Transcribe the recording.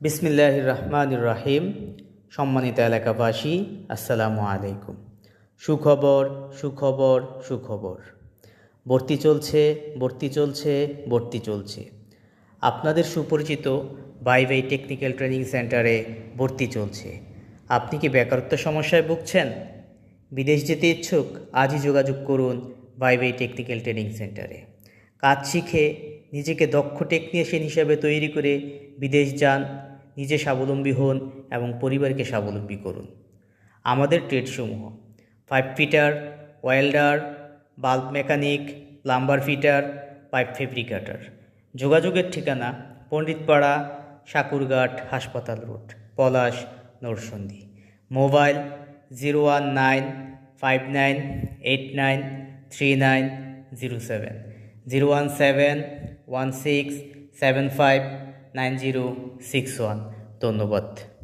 বিসমিল্লাহ রহমান রাহিম সম্মানিত এলাকাবাসী, আসসালামু আলাইকুম। সুখবর সুখবর সুখবর। ভর্তি চলছে ভর্তি চলছে ভর্তি চলছে। আপনাদের সুপরিচিত বাই বাই টেকনিক্যাল ট্রেনিং সেন্টারে ভর্তি চলছে। আপনি কি বেকারত্ব সমস্যায় ভুগছেন? বিদেশ যেতে ইচ্ছুক, আজই যোগাযোগ করুন বাই বাই টেকনিক্যাল ট্রেনিং সেন্টারে। কাজ শিখে নিজেকে দক্ষ টেকনিশিয়ান হিসাবে তৈরি করে বিদেশ যান নিজে স্বাবলম্বী হন এবং পরিবারকে স্বাবলম্বী করুন। আমাদের ট্রেডসমূহ, pipe fitter, welder, bulb mechanic plumber fitter, pipe fabricator. যোগাযোগের ঠিকানা পণ্ডিতপাড়া, সাকুরঘাট হাসপাতাল road, Palash, Narsingdi. Mobile zero one nine five nine eight nine three nine zero seven. Zero one seven one six seven five nine zero six one. ধন্যবাদ।